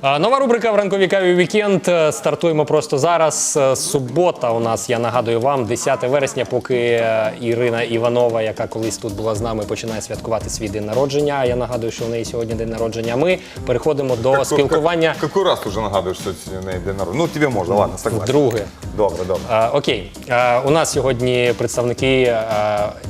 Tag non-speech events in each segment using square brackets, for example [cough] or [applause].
А, Нова рубрика в ранковій каві вікенд. Е, Стартуємо просто зараз. Е, Субота у нас, я нагадую вам, 10 вересня, поки е, Ірина Іванова, яка колись тут була з нами, починає святкувати свій день народження. Я нагадую, що у неї сьогодні день народження. Ми переходимо до спілкування Как- Какой раз ты уже нагадываешь, что это на день народження? Ну, тебе можно, ладно, согласен. вдруге. Добре, добре. Е, Окей, Е, у нас сьогодні представники е,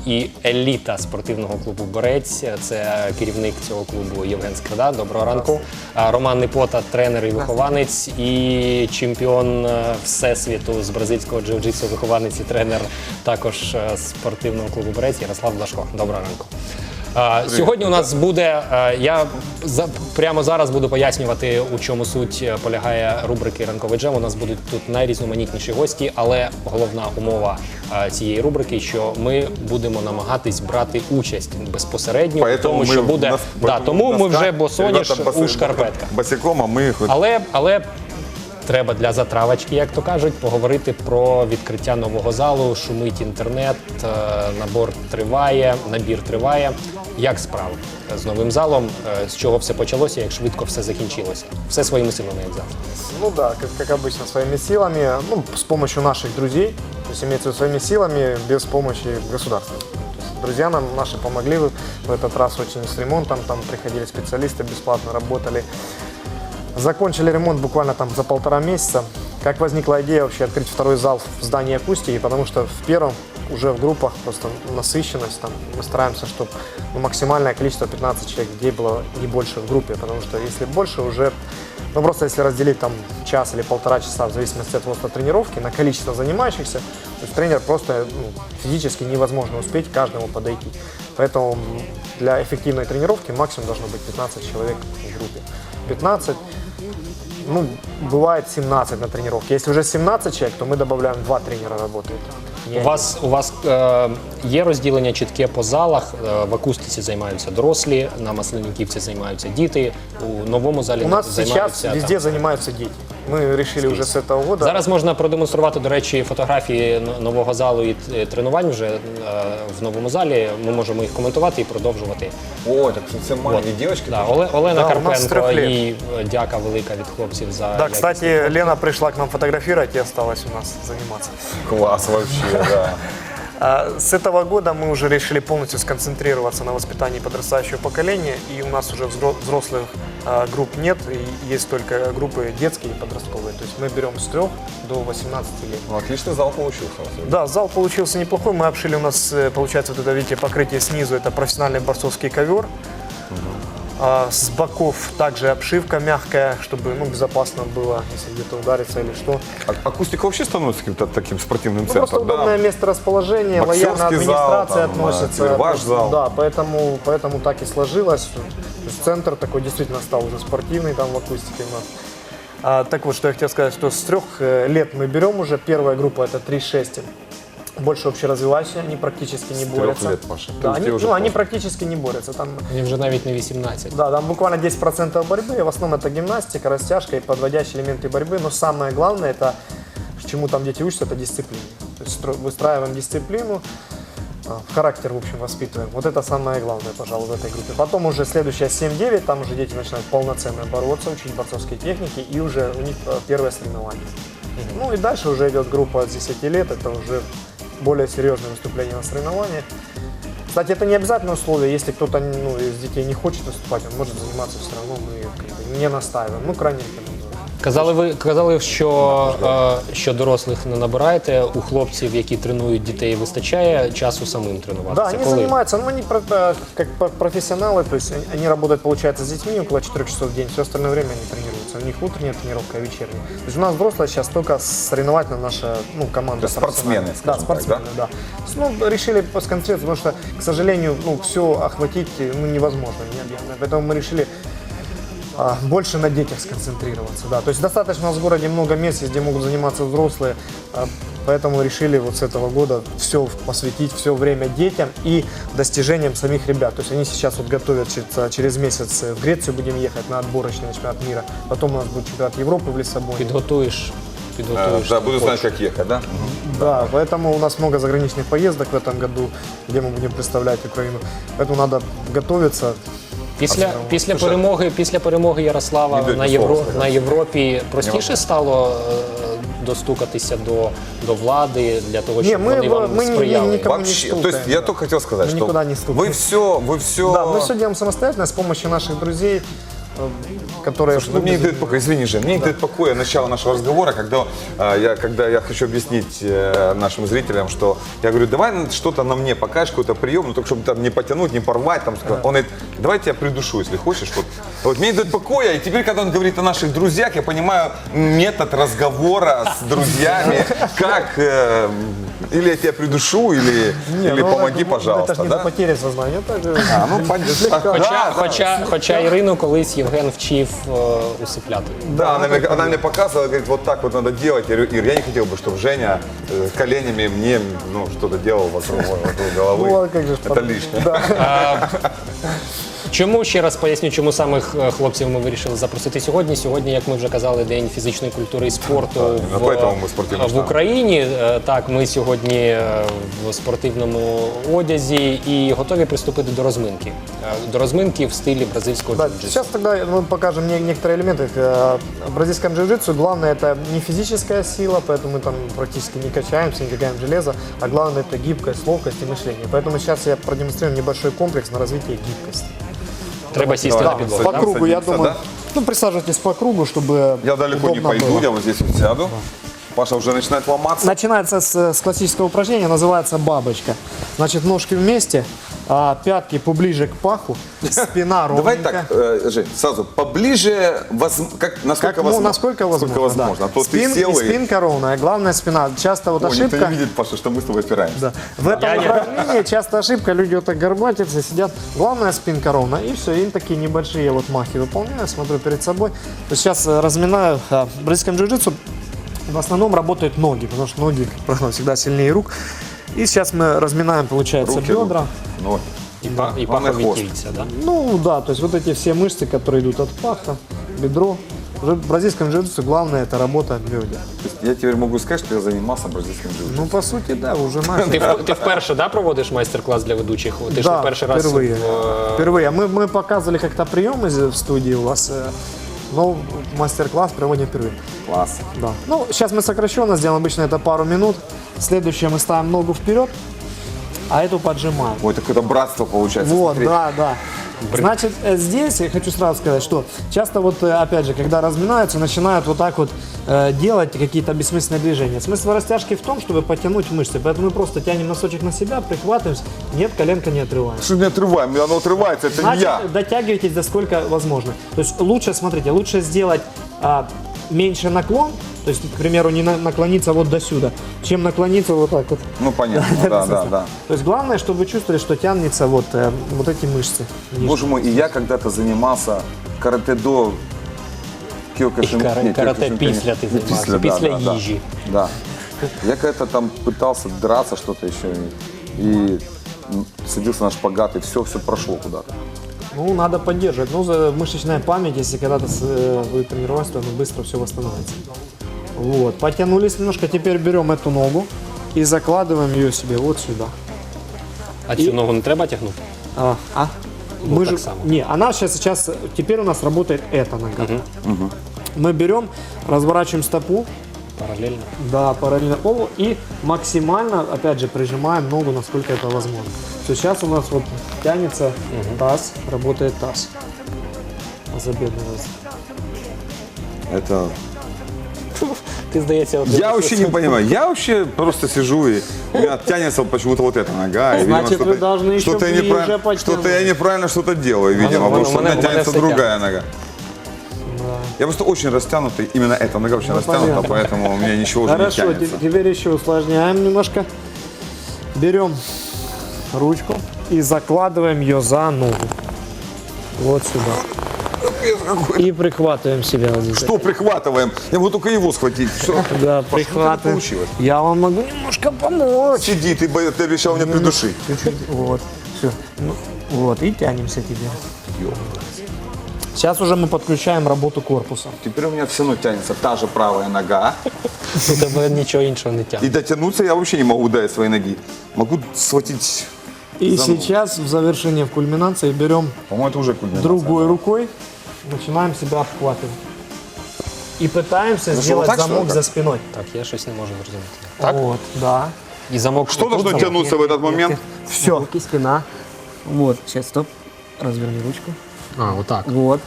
і еліта спортивного клубу Борець. Це керівник цього клубу Євген Скрида. Доброго ранку. Е, Роман Непота, тренер і вихованець, і чемпіон е, всесвіту з бразильського джиу-джитсу, вихованець і тренер також е, спортивного клубу Брець Ярослав Блашко. Доброго ранку. Сьогодні у нас буде. Я за, прямо зараз буду пояснювати, у чому суть е, полягає рубрики Ранковий джем. У нас будуть тут найрізноманітніші гості, але головна умова е, цієї рубрики, що ми будемо намагатись брати участь безпосередньо тому, що буде. нас- да, тому ми вже босоніж ребята у шкарпетках. Босиком, а ми хоч Але, але треба для затравочки, як то кажуть, поговорити про відкриття нового залу. Шумить інтернет, е, набор триває, набір триває. Як справи з новим залом? Е, З чого все почалося, як швидко все закінчилося? Все своїми силами, як завжди. Ну да, как, как обычно, своими силами, ну, с помощью наших друзей, то есть имеется в виду своими силами, без помощи государства. То есть друзья нам наши помогли в в этот раз очень с ремонтом, там приходили специалисты, бесплатно работали. Закончили ремонт буквально там за полтора месяца. Как возникла идея вообще открыть второй зал в здании акустики, потому что в первом уже в группах просто насыщенность, там мы стараемся, чтобы ну, максимальное количество 15 человек людей было не больше в группе, потому что если больше уже, ну просто если разделить там час или полтора часа в зависимости от роста тренировки на количество занимающихся, то есть тренер просто ну, физически невозможно успеть каждому подойти. Поэтому для эффективной тренировки максимум должно быть 15 человек в группе. 15 ну, бывает 17 на тренировке. Если уже 17 человек, то мы добавляем 2 тренера работают. У вас у вас е, є розділення чітке по залах. Е, в акустиці займаються дорослі, на Масленниківці займаються діти. У новому залі У нас займаються сейчас там, везде занимаются дети. Мы решили уже с этого года. Зараз можна продемонструвати, до речі, фотографії н- нового залу і е, тренувань вже е, в новому залі. Ми можемо їх коментувати і продовжувати. О, так це маленькі дівчатки. Да, Оле- Олена Да, у нас з Карпенко, трьох літ. їй е, дяка велика від хлопців за Да, якісний кстати, Лена пришла к нам фотографировать и осталась у нас заниматься. Клас вообще, [laughs] да. А, С этого года мы уже решили полностью сконцентрироваться на воспитании подрастающего поколения, и у нас уже взро- взрослых а, групп нет, есть только группы детские и подростковые. То есть мы берем с 3 до 18 лет. Ну, отличный зал получился. Да, зал получился неплохой. Мы обшили у нас, э, получается, вот это, видите, покрытие снизу, это профессиональный борцовский ковер. А, с боков также обшивка мягкая, чтобы ну, безопасно было, если где-то удариться или что. А- Акустика вообще становится каким-то таким спортивным Ну, просто центром, да? удобное место расположения, Боксерский лояльно зал, администрация там, относится. ваш Просто- зал. Да, поэтому, поэтому так и сложилось. То есть центр такой действительно стал уже спортивный там в акустике у нас. А, так вот, что я хотел сказать, что с трех э, лет мы берем уже, первая группа это 3-6. Больше общеразвивающие, они практически не трех борются. лет, Паша. Да, они, уже ну, они практически не борются. Там, Мені вже навіть не 18. да, там буквально 10% борьбы, в основном это гимнастика, растяжка и подводящие элементы борьбы. Но самое главное, это чему там дети учатся, это дисциплина. То есть выстраиваем дисциплину, а, характер, в общем, воспитываем. Вот это самое главное, пожалуй, в этой группе. Потом уже следующая 7-9, там уже дети начинают полноценно бороться, учить борцовские техники, и уже у них э, первое соревнование. Ну и дальше уже идет группа от 10 лет, это уже более серьезное выступление на соревнованиях. Кстати, это не обязательное условие, если кто-то ну, из детей не хочет выступать, он может заниматься все равно, мы как бы, не настаиваем, ну крайне рекомендуем. Казали ви казали, що, е, що дорослих не набираєте. У хлопців, які тренують дітей, вистачає часу самим Да, тренуватися. они Коли? занимаются, но они про- э, как про- профессионалы, то есть они- они работают, получается, с детьми около 4 часов в день, все остальное время они тренируются. У них утренняя тренировка и вечерняя. То есть у нас взрослые сейчас только соревновательная наша ну, команда. То есть спортсмены, профессиональная. скажем Да, так, спортсмены, да. Ну, решили сконцентрироваться, потому что, к сожалению, ну, все охватить ну, невозможно, необъемно. Поэтому мы решили а, больше на детях сконцентрироваться. Да. То есть достаточно у нас в городе много мест, где могут заниматься взрослые, а, поэтому решили вот с этого года все посвятить, все время детям и достижениям самих ребят. То есть они сейчас вот готовят через, через месяц в Грецию будем ехать на отборочный чемпионат мира, потом у нас будет чемпионат Европы в Лиссабоне. Підготуєш, Э, підготуєш. Да, буду таку знать, как ехать, да? Да, поэтому у нас много заграничных поездок в этом году, где мы будем представлять Украину. Поэтому надо готовиться, Після, після Слушай, перемоги, після перемоги Ярослава Не дай на, мені Євро, слова сказати. на Європі простіше стало е, достукатися до, до влади для того, Ні, щоб ми- вони вам ми ні- сприяли. ні- никому Вообще, не то есть стукаем, я да. только хотел сказать, Мы что никуда не стукаем. вы все, вы все... Да, мы все делаем самостоятельно с помощью наших друзей, которые... Ну, мне не дает покоя, извини же, мне не дает покоя начало нашего разговора, когда, э, я, когда я хочу объяснить э, нашим зрителям, что я говорю, давай что-то на мне покажешь, какой-то прием, ну, только чтобы там не потянуть, не порвать. Там, сказать. Он говорит, давай я тебя придушу, если хочешь. Вот. вот мне не дает покоя, и теперь, когда он говорит о наших друзьях, я понимаю метод разговора с [laughs] друзьями, как э, или я тебя придушу, или, Не, или ну, помоги, это- пожалуйста. Это же не да? за потерей сознания, же... А, ну. [laughs] Хоча, Да, да. хоча, хоча Ірину колись Євген вчив е, усипляти. Да, она, мне, она мне показывала, говорит, вот так вот надо делать. Я говорю, Ир, я не хотел бы, чтобы Женя э, коленями мне ну, что-то делал вокруг, вокруг головы. Ну, а как же Это под- лишнее. Чому ще раз поясню, чому самих е, хлопців ми вирішили запросити сьогодні? Сьогодні, як ми вже казали, день фізичної культури і спорту Так, поэтому ми спортивний в штаб. Україні. Е, Так, ми сьогодні е, в спортивному одязі і готові приступити до розминки. Е, До розминки в стилі бразильського Да, джиу-джитсу. сейчас тогда мы покажем не- некоторые элементы. Э, В бразильском джиу-джитсу главное это не физическая сила, поэтому мы там практически не качаемся, не качаем железо, а главное это гибкость, ловкость и мышление. Поэтому сейчас я продемонстрирую небольшой комплекс на развитие гибкости. Треба сісти на підлогу. по кругу, я садимся, думаю. да? Ну, присаживайтесь по кругу, чтобы Я далеко не удобно пойду, было. я вот здесь вот сяду. Паша уже начинает ломаться. Начинается с, с классического упражнения, называется бабочка. Значит, ножки вместе, а пятки поближе к паху, спина [laughs] Давай ровненько. так, э, Жень, сразу поближе, воз- как, насколько Как, ну, возможно. насколько возможно. Сколько возможно. да. А то Спин- ты сел и спинка ровная, главное спина. Часто вот О, никто ошибка. не видит, Паша, что мы с тобой опираемся. Да. В этом Я упражнении [laughs] часто ошибка, люди вот так горбатятся, сидят. Главное спинка ровная, и все, и такие небольшие вот махи выполняю, смотрю перед собой. Сейчас э, разминаю. а, В бразильском джиу-джитсу в основном работают ноги, потому что ноги, как правило, всегда сильнее рук. И сейчас мы разминаем, получается, Руки, бедра. ноги. І, па- і Главное, пахові хвост. кільця, да? Ну да, то есть вот эти все мышцы, которые идут от паха, бедро. Уже В бразильском джиу-джитсу главное это работа бедер. То есть я теперь могу сказать, что я занимался бразильским джиу Ну, по сути, да, уже Ти, [laughs] начали. в- ти вперше да, проводиш майстер-клас для ведучих? Ти ж не Да, перший раз впервые. в, е, Впервые. Мы, мы показывали как-то приемы в студии у вас, э, но мастер-класс проводим впервые. Класс. Да. Ну, сейчас мы сокращенно сделаем, обычно это пару минут. Следующее мы ставим ногу вперед, а эту поджимаем. Ой, это какое-то братство получается. Вот, смотри. да, да. Значит, э, здесь я хочу сразу сказать, что часто вот, э, опять же, когда разминаются, начинают вот так вот э, делать какие-то бессмысленные движения. Смысл растяжки в том, чтобы потянуть мышцы. Поэтому мы просто тянем носочек на себя, прихватываемся. Нет, коленка не отрываем. Что не отрываем? Оно отрывается, это не Значит, я. дотягивайтесь до сколько возможно. То есть лучше, смотрите, лучше сделать а, меньше наклон, то есть, к примеру, не на- наклониться вот до сюда, чем наклониться вот так вот. Ну понятно, [laughs] да, да, да. То есть главное, чтобы вы чувствовали, что тянется вот, э, вот эти мышцы. нижние. Боже мой, и я когда-то занимался карате-до Киокашин. І карате- не, карате Киокушинкай- після ти займався, Після, да, після да, да. їжі. Да. Я когда-то там пытался драться что-то еще и, и м, садился на шпагат, и все, все прошло куда-то. Ну, надо поддерживать. Ну, за- мышечная память, если когда-то с- э, вы тренировались, то оно быстро все восстановится. Вот, потянулись немножко, теперь берем эту ногу и закладываем ее себе вот сюда. А цю ногу не треба тягнути? А, а? Мы так же, само. не, она сейчас, сейчас, теперь у нас работает эта нога. Мы берем, разворачиваем стопу, Паралельно. да, параллельно полу и максимально, опять же, прижимаем ногу, насколько это возможно. То есть сейчас у нас вот тянется таз, работает таз. Тазобедренный раз. Это... Ти, здається, от Я вообще не понимаю. Я вообще просто сижу и у меня тянется почему-то вот эта нога. и, видимо, Значит, вы что-то- должны еще что-то я ближе неправильно-. Что-то я неправильно что-то делаю, видимо, у потому что у меня- тянется другая нога. Я просто очень растянутый, именно эта нога очень растянута, Ну, понятно. поэтому у меня ничего уже не Хорошо, те- тянется. теперь еще усложняем немножко. Берем ручку и закладываем ее за ногу. Вот сюда. И прихватываем себя вот. Что прихватываем? Я могу только его схватить. Что? [laughs] Да, прихватываем. Я вам могу немножко помочь. Сиди, ты, бо- ты обещал меня придушить. Чуть-чуть. Вот. Все. вот. И тянемся теперь. Сейчас уже мы подключаем работу корпуса. Теперь у меня все равно тянется та же правая нога. у тебе нічого іншого не тягне. И дотянуться я вообще не могу до своей ноги. Могу схватить И сейчас в завершение, в кульминации берем По-моему, это уже кульминация. другой рукой, начинаем себя обхватывать. И пытаемся Ну сделать вот так, замок за спиной. Так, я щось не можу зрозуміти. Так? Вот, да. І замок Что должно замок. тянуться в этот момент? Все. Руки, спина. Вот, сейчас, стоп. Разверни ручку. А, отак. Вот.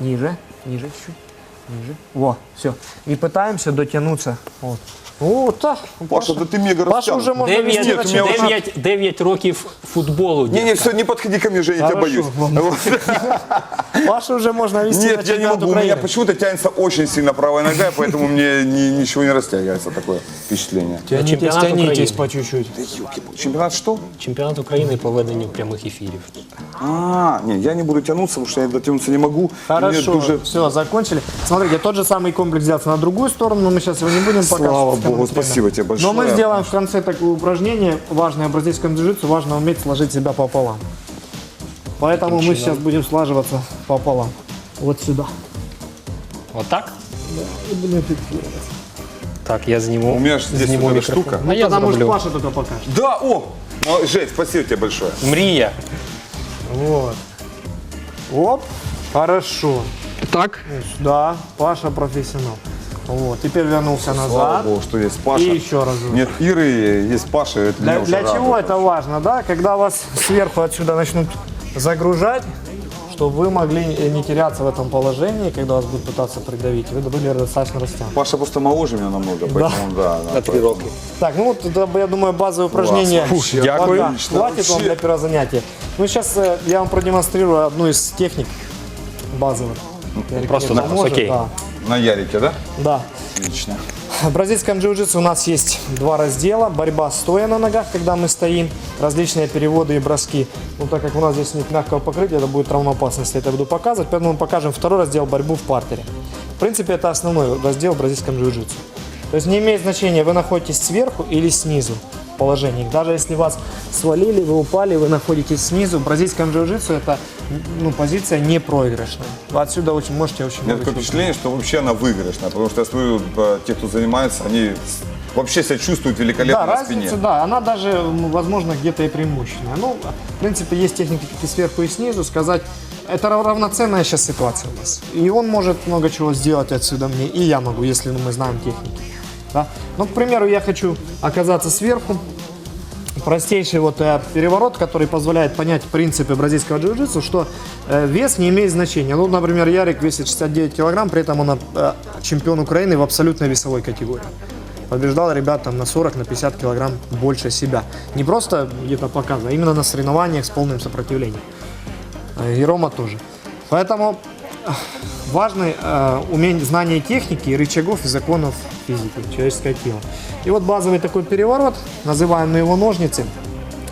Ниже, ниже чуть-чуть. Ниже. Во, все. И пытаемся дотянуться. Вот. Вот так. Паша, да ты мега Паша растянут. уже можно вести Дев'ять, Нет, у меня уже- дев'ять, дев'ять років футболу. Не, не, все, не подходи ко мне, Женя, я тебя Хорошо, боюсь. [laughs] ладно. Вот. Паша уже можно вести на Нет, я не чемпионат могу. У меня Украины. почему-то тянется очень сильно правая нога, поэтому мне ни- ничего не растягивается, такое впечатление. Тянитесь, чемпионат тянитесь Украины. по чуть-чуть. Да ёлки-палки. Чемпионат что? Чемпіонат України по веденню прямих ефірів. А, не, я не буду тянуться, потому что я дотянуться не могу. Хорошо, Мне уже... все, закончили. Смотрите, тот же самый комплекс делается на другую сторону, но мы сейчас его не будем показывать. Слава пускай богу, он время. спасибо тебе большое. Но мы сделаем в конце такое упражнение, важное в бразильском джиу-джитсу, важно уметь сложить себя пополам. Поэтому мы сейчас будем слаживаться пополам. Вот сюда. Отак? И будем фиксировать. Так, я зніму. У меня же здесь зніму вот эта мікрофон. штука. А я Тогда, может, зроблю. Паша только покажет. Да, о! Ну, Жень, спасибо тебе большое. Мрія. Вот. Оп, хорошо. Так. Да, Паша профессионал. Вот, теперь вернулся Слава назад. богу, что есть Паша. И еще раз. Нет Иры, есть Паша, это Для, для чего радует. это важно, да? Когда вас сверху отсюда начнут загружать, чтобы вы могли не теряться в этом положении, когда вас будут пытаться придавить, вы были достаточно растянуты. Паша просто моложе меня намного, поэтому да. да, три роки. Так, ну вот это, я думаю, базовое упражнение. Фух, дякую. Пока. Отлично, Хватит вам для первого занятия. Ну, сейчас э, я вам продемонстрирую одну из техник базовых. Ярик просто на- окей. Да. На Ярике, да? да. Отлично. В бразильском джиу-джитсу у нас есть два раздела. Борьба стоя на ногах, когда мы стоим, различные переводы и броски. Ну, так как у нас здесь нет мягкого покрытия, это будет травмоопасность, я это буду показывать. Поэтому мы покажем второй раздел борьбу в партере. В принципе, это основной раздел в бразильском джиу-джитсу. То есть не имеет значения, вы находитесь сверху или снизу в положении. Даже если вас свалили, вы упали, вы находитесь снизу. В бразильском джиу-джитсу это ну, позиция не проигрышная. Отсюда очень можете очень У меня много такое впечатление, что вообще она выигрышная, потому что я смотрю, э, те, кто занимается, они вообще себя чувствуют великолепно Да, на разница, спине. да, она даже, возможно, где-то и преимущественная. Ну, в принципе, есть техники как и сверху, и снизу. Сказать, это рав- равноценная сейчас ситуация у нас. И он может много чего сделать отсюда мне, и я могу, если ну, мы знаем техники. Да? Ну, к примеру, я хочу оказаться сверху. Простейший вот э, переворот, который позволяет понять принципы бразильского джиу-джитсу, что э, вес не имеет значения. Ну, например, Ярик весит 69 килограмм, при этом он э, чемпион Украины в абсолютной весовой категории побеждал ребят там на 40, на 50 килограмм больше себя. Не просто где-то показывая, а именно на соревнованиях с полным сопротивлением. Э, И Рома тоже. Поэтому важны э, умение, знание техники, рычагов и законов физики, человеческое тело. И вот базовый такой переворот, называем мы его ножницы.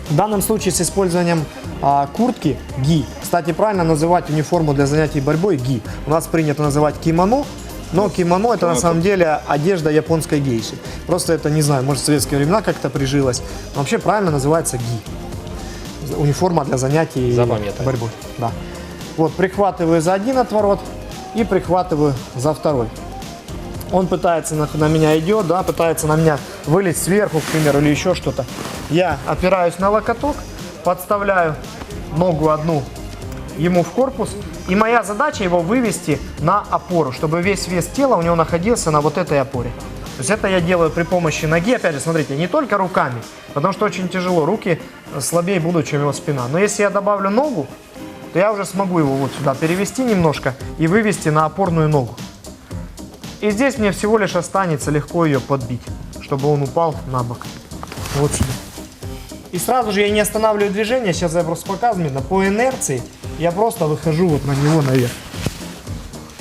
В данном случае с использованием а, куртки ги. Кстати, правильно называть униформу для занятий борьбой ги. У нас принято называть кимоно, но кимоно это на самом деле одежда японской гейши. Просто это, не знаю, может в советские времена как-то прижилось. Но вообще правильно называется ги. Униформа для занятий борьбой. Да. Вот, прихватываю за один отворот и прихватываю за второй. Он пытается на, на меня идет, да, пытается на меня вылезть сверху, к примеру, или еще что-то. Я опираюсь на локоток, подставляю ногу одну ему в корпус, и моя задача его вывести на опору, чтобы весь вес тела у него находился на вот этой опоре. То есть это я делаю при помощи ноги, опять же, смотрите, не только руками, потому что очень тяжело, руки слабее будут, чем его спина. Но если я добавлю ногу, то я уже смогу его вот сюда перевести немножко и вывести на опорную ногу. И здесь мне всего лишь останется легко ее подбить, чтобы он упал на бок. Вот сюда. И сразу же я не останавливаю движение, сейчас я просто показываю, по инерции я просто выхожу вот на него наверх.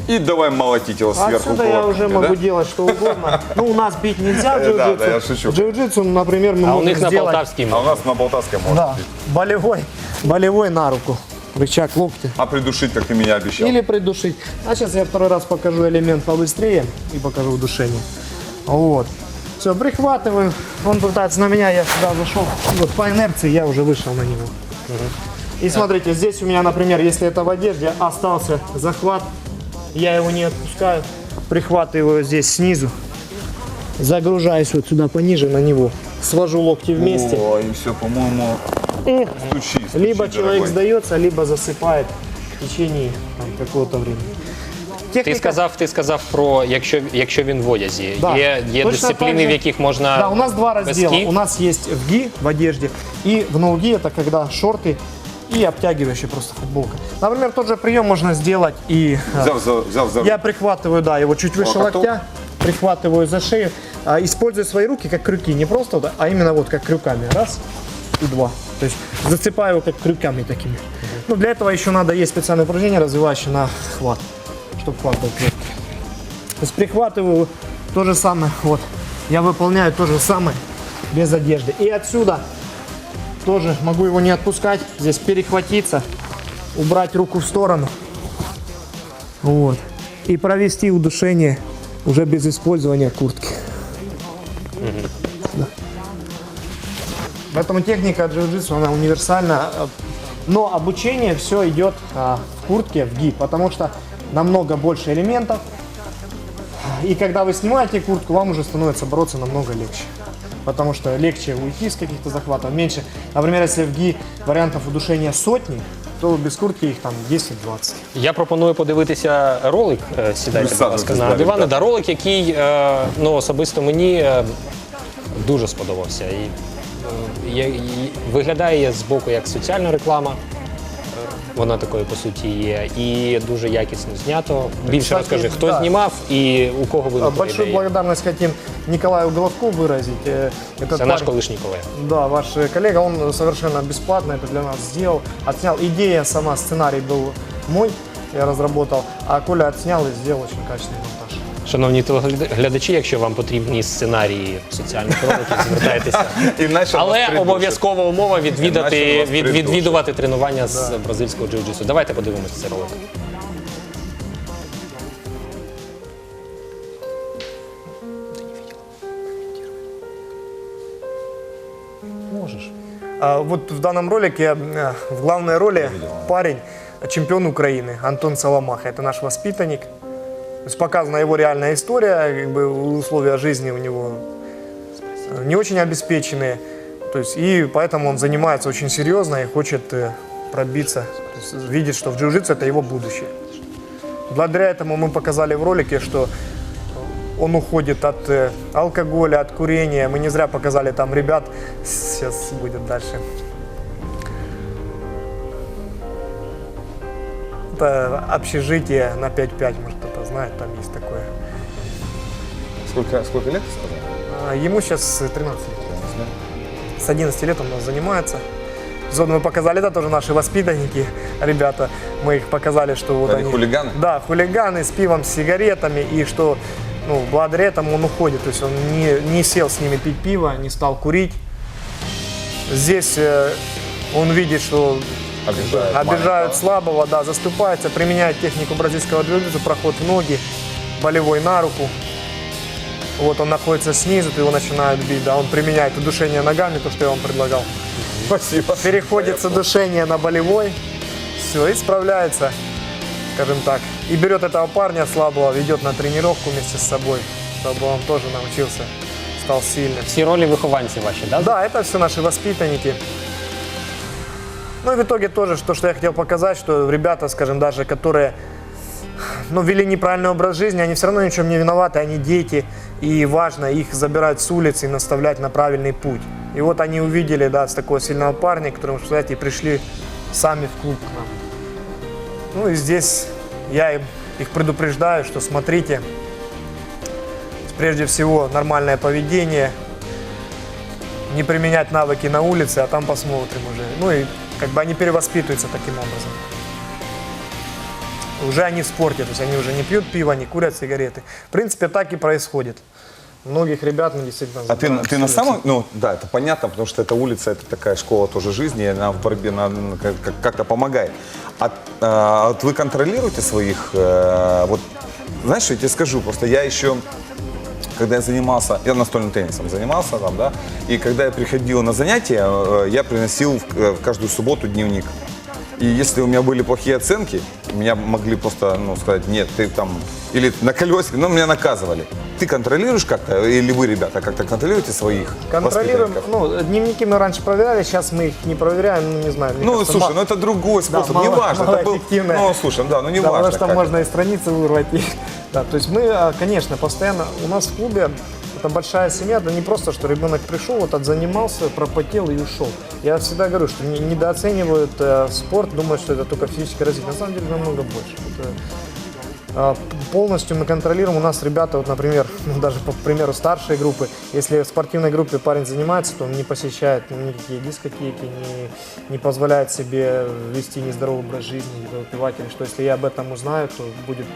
И давай молотить его сверху Отсюда я уже да? могу делать что угодно. Ну, у нас бить нельзя [laughs] в джиу-джитсу. да, я шучу. В джиу-джитсу, например, мы А у можем них на сделать Полтавській А у нас на Болтавской можно. да, болевой, болевой на руку, рычаг локти. А придушить, как ты меня обещал. Или придушить. А сейчас я второй раз покажу элемент побыстрее и покажу удушение. Вот. Все, прихватываю. Он пытается на меня, я сюда зашел. Вот по инерции я уже вышел на него. И смотрите, здесь у меня, например, если это в одежде, остался захват, я его не отпускаю, прихватываю здесь снизу, загружаюсь вот сюда пониже на него, свожу локти вместе. О, и все, по-моему, И стучи, стучи, либо человек дорогой. сдается, либо засыпает в течение там, какого-то времени. Ти Техника- сказав, ти сказав про якщо, якщо він в одязі. Да. Є, є Точно дисципліни, так же. в яких можна Да, у нас два без раздела. ки. У нас есть в ги в одежде и в ноуги это когда шорты и обтягивающая просто футболка. Например, тот же прием можно сделать и э, Взял, за, взял за я прихватываю, да, его чуть выше Локоток. локтя, прихватываю за шею, а, используя свои руки как крюки, не просто, вот, а именно вот как крюками. Раз и два. То есть зацепаю его как крюками такими. Ну, для этого еще надо, есть специальное упражнение, развивающее на хват, чтобы хват был крепкий. То есть прихватываю то же самое, вот. Я выполняю то же самое без одежды. И отсюда тоже могу его не отпускать, здесь перехватиться, убрать руку в сторону. Вот. И провести удушение уже без использования куртки. Поэтому техника джиу-джитсу, она универсальна. э, Но обучение все идет а, в куртке, в гиб, потому что намного больше элементов. И когда вы снимаете куртку, вам уже становится бороться намного легче. Потому что легче уйти с каких-то захватов, меньше. Например, если в ГИ вариантов удушения сотни, то без куртки их там 10-20. Я пропоную подивитися ролик. Е, Сідайте, будь ласка, Присаджуйтесь, на да, дивани. ребята. Да, ролик, який е, ну, особисто мені е, дуже сподобався. І, е, я- і виглядає з боку як соціальна реклама. Е, Вона такою по суті є, і дуже якісно знято. Більше Кстати, розкажи, хто да. знімав і у кого А, виникла Большую ідея. благодарность хотим Николаю Головку выразить. Э, Этот Це наш парень- колишній колега. Да, ваш э, коллега, он совершенно бесплатно это для нас сделал. Отснял. Идея сама, сценарий был мой, я разработал, а Коля отснял и сделал очень качественный монтаж. Шановні телеглядачі, якщо вам потрібні сценарії соціальних роликів, звертайтеся. Иначе [laughs] он Але вас придушит. обов'язкова умова Іначе відвідати, вас від, придушать. відвідувати тренування з бразильського джиу-джитсу. Давайте подивимося цей ролик. Можеш. А вот в данном ролике э, в главной роли парень, чемпион Украины, Антон Соломаха. Это наш воспитанник. Есть показана его реальная история, как бы условия жизни у него э, не очень обеспеченные. То есть, и поэтому он занимается очень серьезно и хочет э, пробиться, есть видит, что в джиу-джитсу это его будущее. Благодаря этому мы показали в ролике, что он уходит от э, алкоголя, от курения. Мы не зря показали там ребят. Сейчас будет дальше. Это общежитие на 5-5, может знает, там есть такое. Сколько, сколько лет ты сказал? А, Ему сейчас 13 лет. С 11 лет он у нас занимается. Зону мы показали, это тоже наши воспитанники, ребята. Мы их показали, что вот Они они... хулиганы? Да, хулиганы с пивом, с сигаретами, и что ну, благодаря этому он уходит. То есть он не, не сел с ними пить пиво, не стал курить. Здесь э, он видит, что Обижают. обижают маленького. слабого, да, заступается, применяет технику бразильского джиу проход в ноги, болевой на руку. Вот он находится снизу, то его начинают бить, да, он применяет удушение ногами, то, что я вам предлагал. Спасибо. Переходит с удушения на болевой, все, и справляется, скажем так. И берет этого парня слабого, ведет на тренировку вместе с собой, чтобы он тоже научился, стал сильным. Всі ролі вихованці ваші, да? Да, это все наши воспитанники. Ну и в итоге тоже, то, что я хотел показать, что ребята, скажем, даже которые ну, вели неправильный образ жизни, они все равно ни в чем не виноваты, они дети, и важно их забирать с улицы и наставлять на правильный путь. И вот они увидели, да, с такого сильного парня, которым, кстати, пришли сами в клуб к нам. Ну и здесь я им, их предупреждаю, что смотрите, прежде всего нормальное поведение, не применять навыки на улице, а там посмотрим уже. Ну и как бы они перевоспитываются таким образом. Уже они в спорте, то есть они уже не пьют пиво, не курят сигареты. В принципе, так и происходит. Многих ребят мы действительно А ты, ты на самом... Ну, да, это понятно, потому что эта улица, это такая школа тоже жизни, и она в борьбе на- как- как-то помогает. А, а, вот вы контролируете своих... э, вот, знаешь, я тебе скажу, просто я еще когда я занимался, я настольным теннисом занимался там, да, и когда я приходил на занятия, э, я приносил в, э, в каждую субботу дневник. И если у меня были плохие оценки, меня могли просто ну, сказать, нет, ты там, или на колесике, ну, меня наказывали. Ты контролируешь как-то, или вы, ребята, как-то контролируете своих Контролируем, ну, дневники мы раньше проверяли, сейчас мы их не проверяем, ну, не знаю. Ну, кажется, слушай, ма- ну это другой способ, мало- неважно. это был- ну, слушай, да, ну Да, неважно. потому что можно и страницы вырвать. и- да, то есть мы, а, конечно, постоянно, у нас в клубе это большая семья, это не просто, что ребенок пришел, вот отзанимался, пропотел и ушел. Я всегда говорю, что не- недооценивают э, спорт, думают, что это только физическое развитие. На самом деле намного больше. Это, п- полностью мы контролируем. У нас ребята, вот, например, [laughs] ну, даже по примеру старшей группы, если в спортивной группе парень занимается, то он не посещает ну, никакие дискотеки, не, не позволяет себе вести нездоровый образ жизни, выпивать или что. Если я об этом узнаю, то будет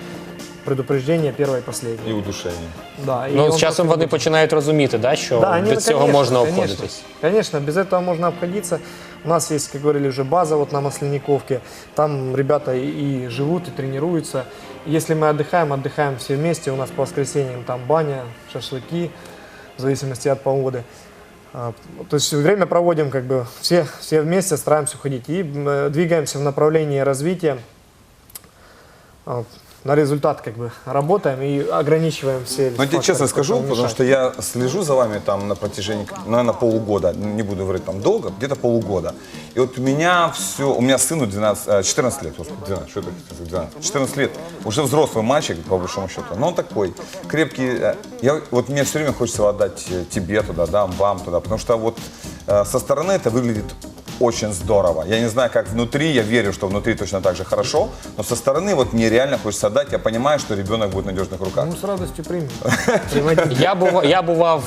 предупреждение первое и последнее. И удушение. Да, и Ну, он з часом просто вони починають розуміти, да, що да, они, без ну, цього конечно, можна конечно. обходитись. Конечно, без этого можно обходиться. У нас есть, как говорили, уже база вот на Масленниковке. Там ребята и, и живут, и тренируются. Если мы отдыхаем, отдыхаем все вместе. У нас по воскресеньям там баня, шашлыки, в зависимости от погоды. А, То есть время проводим как бы все, все вместе, стараемся уходить. И м, э, двигаемся в направлении развития. А, На результат как бы работаем и ограничиваем все Но я тебе факторы, честно скажу, потому мешают. что я слежу за вами там на протяжении, наверное, полугода, не буду говорить там долго, где-то полугода. И вот у меня все, у меня сыну 12, э, 14 лет, господи, 12, что это 12, 14 лет, уже взрослый мальчик, по большому счету, но он такой, крепкий. э, Я, вот мне все время хочется отдать э, тебе туда, да, вам туда, потому что вот э, со стороны это выглядит очень здорово. Я не знаю, как внутри, я верю, что внутри точно так же хорошо, но со стороны вот мне реально хочется отдать, я понимаю, что ребенок будет в надежных руках. Ну, с радостью примем. Приводите. [laughs] Я бував, я бував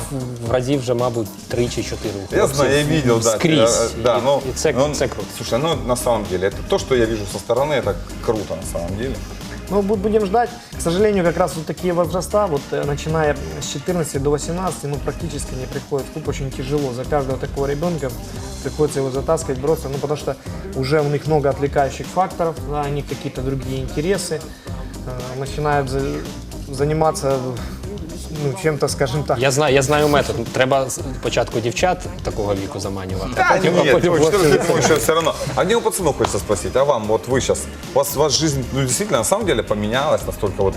в разів вже, мабуть, три чи чотири. у Я хлопців. знаю, я видел, да. Скрізь. э, Да, І- ну, і це, ну, це круто. Слушай, ну на самом деле, это то, что я вижу со стороны, это круто на самом деле. Ну, бу- будем ждать. К сожалению, как раз вот такие возраста, вот э, начиная с 14 до 18, ну, практически не приходит в клуб. Очень тяжело. За каждого такого ребенка приходится его затаскивать, бороться, ну, потому что уже у них много отвлекающих факторов, да, у них какие-то другие интересы, э, начинают за- заниматься ну, чем-то, скажем так, Я знаю, я знаю метод. Треба спочатку дівчат такого віку заманювати. а потім, а Нет, потім девочки, хлопців. я думаю, что все равно. А мне у пацанов хочется спросить, а вам, вот вы сейчас, у вас, у вас жизнь, ну, действительно, на самом деле поменялась настолько вот,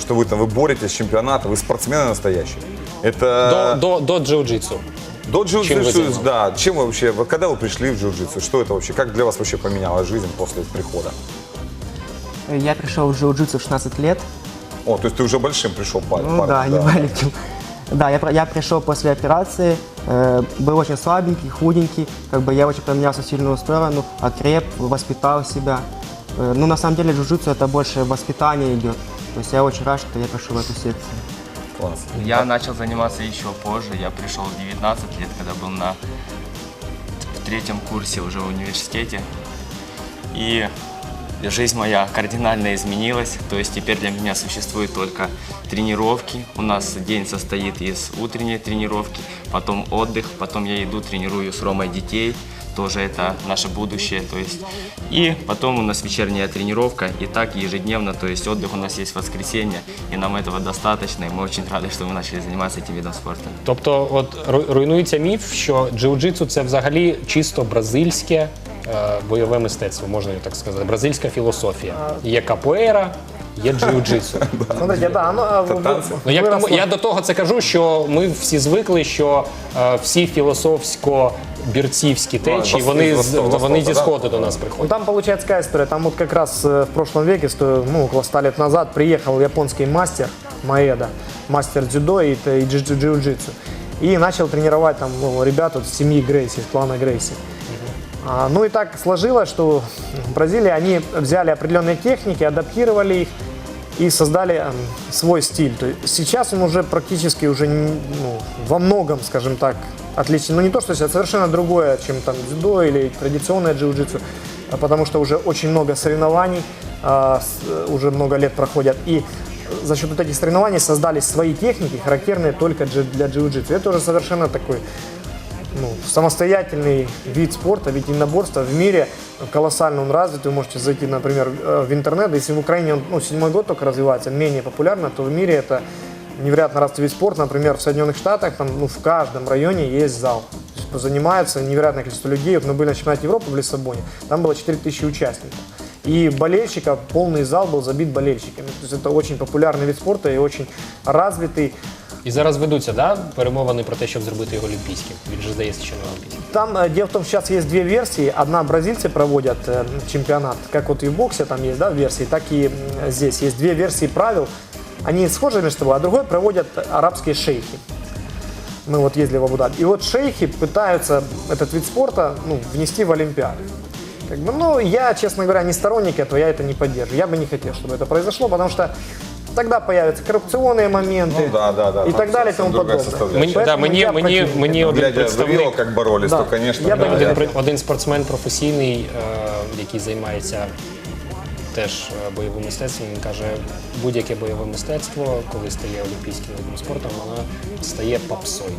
что вы там, вы боретесь с чемпионата, вы спортсмены настоящие. Это До, до, до джиу-джитсу. до Чем вы джиу-джитсу, занимались? да. Чем вы вообще, вы- когда вы пришли в джиу-джитсу, что это вообще, как для вас вообще поменялась жизнь после прихода? Я пришел в джиу-джитсу в 16 лет. О, то есть ты уже большим пришел парень. Ну да, не маленьким. Да, я, я пришел после операции, э, был очень слабенький, худенький, как бы я очень поменялся в сильную сторону, окреп, воспитал себя. Э, ну, на самом деле, джиу-джитсу это больше воспитание идет. То есть я очень рад, что я пришел в эту секцию. Класс. Я начал заниматься еще позже. Я пришел в 19 лет, когда был на в третьем курсе уже в университете. И жизнь моя кардинально изменилась. То есть теперь для меня существуют только тренировки. У нас день состоит из утренней тренировки, потом отдых, потом я иду тренирую с Ромой детей. Тоже это наше будущее. То есть. И потом у нас вечерняя тренировка. И так ежедневно. То есть отдых у нас есть в воскресенье. И нам этого достаточно. И мы очень рады, что мы начали заниматься этим видом спорта. Тобто, от ру- руйнується міф, що джиу-джитсу це взагалі чисто бразильське е, бойове мистецтво, можна так сказати, бразильська філософія. Є капоейра, є джиу-джитсу. [laughs] Смотрите, да, оно а, в- танцы. Ну, як тому, выросло. я до того це кажу, що ми всі звикли, що е, всі філософсько-бірцівські течії, вос- вони, із з, Востока, вони зі да? сходу до нас Ну, приходять. там получается какая история. Там вот как раз э, в прошлом веке, сто- ну, около 100 лет назад, приехал японский мастер Маэда, мастер дзюдо и, т- и джи- джиу-джитсу. И начал тренировать там ну, ребят вот из семьи Грейси, из клана Грейси. А, ну и так сложилось, что в Бразилии они взяли определенные техники, адаптировали их и создали свой стиль. То есть сейчас он уже практически уже ну, во многом, скажем так, отличен. Ну не то, что это совершенно другое, чем там дзюдо или традиционное джиу-джитсу, а потому что уже очень много соревнований, а, уже много лет проходят. И за счет вот этих соревнований создались свои техники, характерные только для джиу-джитсу. Это уже совершенно такой ну, самостоятельный вид спорта, ведь единоборство в мире колоссально он развит. Вы можете зайти, например, э, в интернет. Если в Украине он ну, седьмой год только развивается, менее популярно, то в мире это невероятно развитый вид спорта. Например, в Соединенных Штатах там, ну, в каждом районе есть зал. Занимается невероятное количество людей. Вот мы были на чемпионате Европы в Лиссабоне, там было 4000 участников. И болельщиков, полный зал был забит болельщиками. То есть это очень популярный вид спорта и очень развитый. І зараз ведуться да, перемовини про те, щоб зробити його олімпійським. Він же здається, що не олімпійським. Там э, дело в том, что сейчас есть две версии. Одна бразильцы проводят э, чемпионат, как вот и в боксе там есть, да, версии, так и м, здесь есть две версии правил. Они схожи между собой, а другой проводят арабские шейхи. Мы вот ездили в Абу-Даби. И вот шейхи пытаются этот вид спорта ну, внести в Олимпиаду. Как бы, ну, я, честно говоря, не сторонник этого, я это не поддерживаю. Я бы не хотел, чтобы это произошло, потому что тогда появятся коррупционные моменты Ну да, да, да, и там так далее и совсем тому другая подобное. составляющая. Мені, да, Поэтому мені, я мені, против мені этого. один Глядя в Рио, представник, как боролись, Да. то, конечно, Я бы да. не один, хотел. при- один спортсмен професійний, е, який займається теж е, бойовим мистецтвом, він каже, будь-яке бойове мистецтво, коли стає олімпійським видом спорту, воно стає попсою.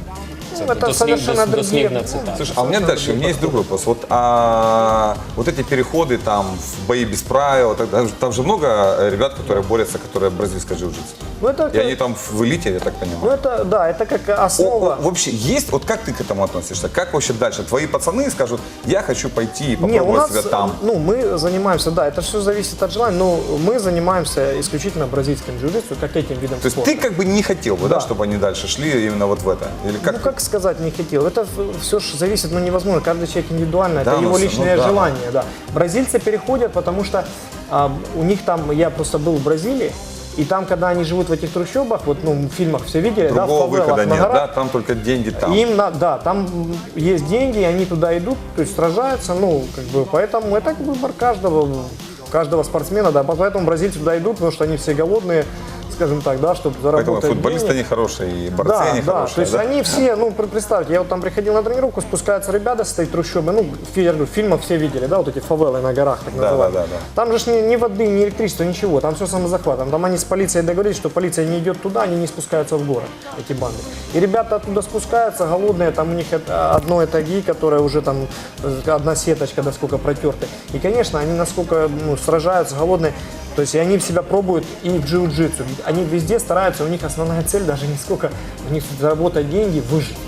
Ну, дослів- совершенно другие. цитата. Слушай, а у меня дальше, у меня есть другой вопрос. Вот, а, вот эти переходы там в бои без правил, так там же много э, ребят, которые борются, которые бразильское джиу-джитсу. Ну, это, И они там в элите, я так ну, понимаю. это, да, это как О, основа. о, вообще есть, вот как ты к этому относишься? Как вообще дальше? Твои пацаны скажут, я хочу пойти и Не, у попробовать нас, себя там. ну, мы занимаемся, да, это все зависит от желания, но мы занимаемся исключительно бразильским джиу-джитсу, как этим видом То есть спорта. ты как бы не хотел бы, да. Да. чтобы они дальше шли именно вот в это? Или как? Ну, как сказать, не хотел. Это все же зависит, ну, невозможно. Каждый человек индивидуально, Да, это ну, его ну, личное да. желание, да. Бразильцы переходят, потому что а, у них там, я просто был в Бразилии, и там, когда они живут в этих трущобах, вот, ну, в фильмах все видели, да, в Другого выхода нет, горах, да? Там только деньги там. Им на, да, там есть деньги, они туда идут, то есть сражаются, ну, как бы, поэтому это выбор каждого, каждого спортсмена, да, поэтому бразильцы туда идут, потому что они все голодные, скажем так, да, чтобы Поэтому заработать футболисты денег. они хорошие, и борцы Да, они да, хорошие. то есть да? они все, ну, пр- представьте, я вот там приходил на тренировку, спускаются ребята с этой трущобы, ну, фи- я говорю, все видели, да, вот эти фавелы на горах, так Да, называемые. да, да, да. Там же ни, ни воды, ни электричества, ничего, там все самозахватом. Там они с полицией договорились, что полиция не идет туда, они не спускаются в город, эти банды. И ребята оттуда спускаются, голодные, там у них одно это ги, которое уже там, э, одна сеточка, да сколько протерты. И, конечно, они насколько ну, сражаются, голодные, то есть и они себя пробуют и в джиу-джитсу. Они везде стараются, у них основная цель даже не сколько, у них заработать деньги, выжить.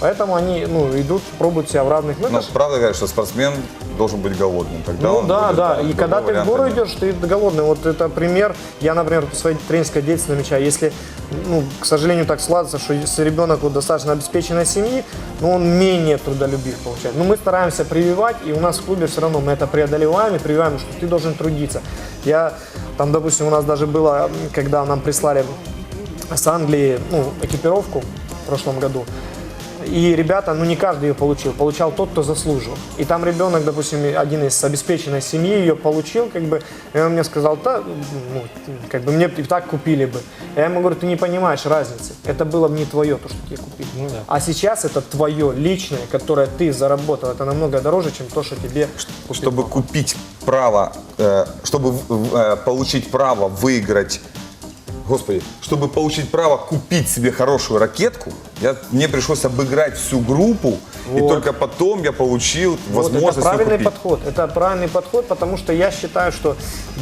Поэтому они ну, идут, пробуют себя в разных... Но это правда говорят, что спортсмен должен быть голодным. Тогда ну да, будет, да. И когда ты в гору нет. идешь, ты голодный. Вот это пример. Я, например, по своей тренерской деятельности намечаю. Если, ну, к сожалению, так складывается, что если ребенок вот достаточно обеспеченной семьи, ну, он менее трудолюбив получается. Но мы стараемся прививать, и у нас в клубе все равно мы это преодолеваем и прививаем, что ты должен трудиться. Я, там, допустим, у нас даже было, когда нам прислали с Англии, ну, экипировку в прошлом году, и ребята, ну не каждый ее получил, получал тот, кто заслужил. И там ребенок, допустим, один из обеспеченной семьи ее получил, как бы, и он мне сказал, да, ну, как бы мне и так купили бы. Я ему говорю, ты не понимаешь разницы. Это было бы не твое, то, что тебе купили. А сейчас это твое личное, которое ты заработал. Это намного дороже, чем то, что тебе купили. Чтобы купить право, э, чтобы э, получить право выиграть, господи, чтобы получить право купить себе хорошую ракетку, я, мне пришлось обыграть всю группу, и Вот. только потом я получил Вот, возможность это правильный купить. подход. Это правильный подход, потому что я считаю, что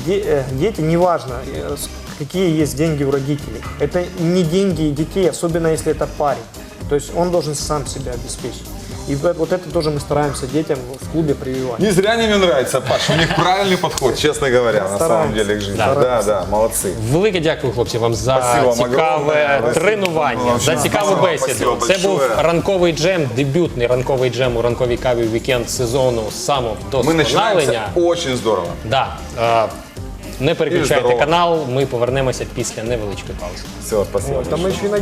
де- э, дети, неважно, э, какие есть деньги у родителей, это не деньги детей, особенно если это парень. То есть он должен сам себя обеспечить. И вот вот это тоже мы стараемся детям в клубе прививать. Не зря они мне нравятся, Паш, у них правильный подход, честно говоря, на самом Стараемся. деле, к жизни. Да. Да, да, молодцы. Велике дякую, хлопці, вам за Спасибо вам цікаве огромне. Спасибо. тренування, за Спасибо. цікаву Спасибо бесіду. Це був большое. ранковий джем, дебютний ранковий джем у ранковій каві вікенд сезону Мы самовдосконалення. начинаемся очень здорово. Да. е, Не переключайте здорово. канал, ми повернемося після невеличкої паузи. Все, спасибо. Вот, а мы большое. еще и на